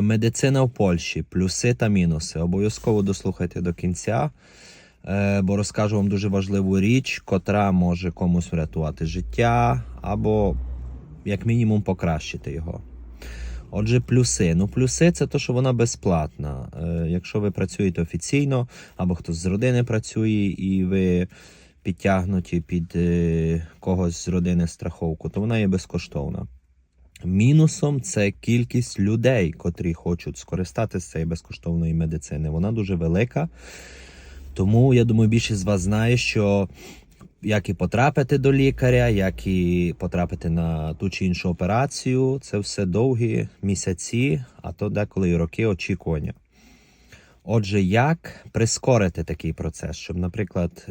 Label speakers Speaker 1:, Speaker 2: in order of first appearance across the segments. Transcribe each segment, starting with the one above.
Speaker 1: Медицина в Польщі, плюси та мінуси. Обов'язково дослухайте до кінця, е, бо розкажу вам дуже важливу річ, котра може комусь врятувати життя або, як мінімум, покращити його. Отже, плюси. Ну, плюси це те, що вона безплатна. Е, Якщо ви працюєте офіційно, або хтось з родини працює, і ви підтягнуті під е, когось з родини страховку, то вона є безкоштовна. Мінусом це кількість людей, котрі хочуть скористатися цією безкоштовної медицини. Вона дуже велика. Тому я думаю, більшість з вас знає, що як і потрапити до лікаря, як і потрапити на ту чи іншу операцію, це все довгі місяці, а то деколи і роки очікування. Отже, як прискорити такий процес, щоб, наприклад,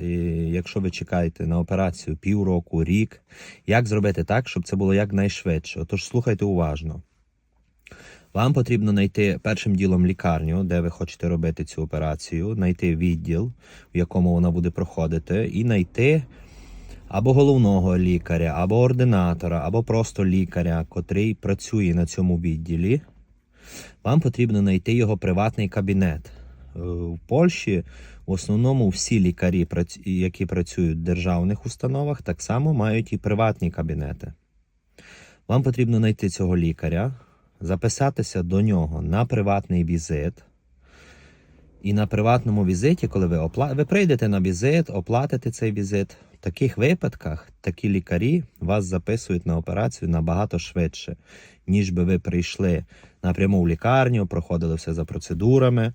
Speaker 1: якщо ви чекаєте на операцію півроку, рік, як зробити так, щоб це було якнайшвидше? Отож, слухайте уважно. Вам потрібно знайти першим ділом лікарню, де ви хочете робити цю операцію, знайти відділ, в якому вона буде проходити, і знайти або головного лікаря, або ординатора, або просто лікаря, котрий працює на цьому відділі. Вам потрібно знайти його приватний кабінет. Е, В Польщі в основному всі лікарі, які працюють в державних установах, так само мають і приватні кабінети. Вам потрібно знайти цього лікаря, записатися до нього на приватний візит. І на приватному візиті, коли ви опла... ви прийдете на візит, оплатите цей візит. В таких випадках такі лікарі вас записують на операцію набагато швидше, ніж би ви прийшли напряму в лікарню, проходили все за процедурами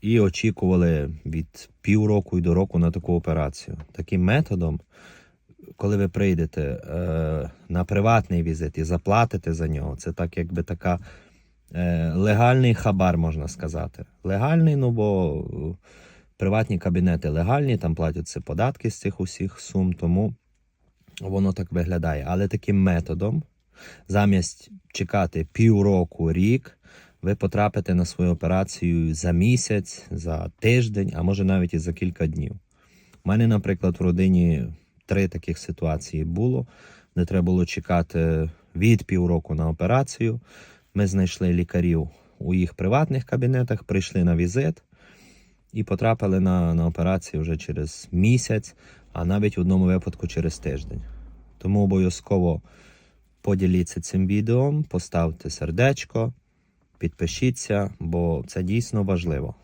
Speaker 1: і очікували від півроку і до року на таку операцію. Таким методом, коли ви прийдете е, на приватний візит і заплатите за нього, це так, якби така е, легальний хабар, можна сказати. Легальний, ну бо е, приватні кабінети легальні, там платяться податки з цих усіх сум, тому воно так виглядає. Але таким методом, замість чекати півроку, рік, ви потрапите на свою операцію за місяць, за тиждень, а може навіть і за кілька днів. У мене, наприклад, в родині три таких ситуації було, де треба було чекати від півроку на операцію. Ми знайшли лікарів у їх приватних кабінетах, прийшли на візит і потрапили на, на операцію вже через місяць, а навіть в одному випадку через тиждень. Тому обов'язково поділіться цим відео, поставте сердечко, підпишіться, бо це дійсно важливо.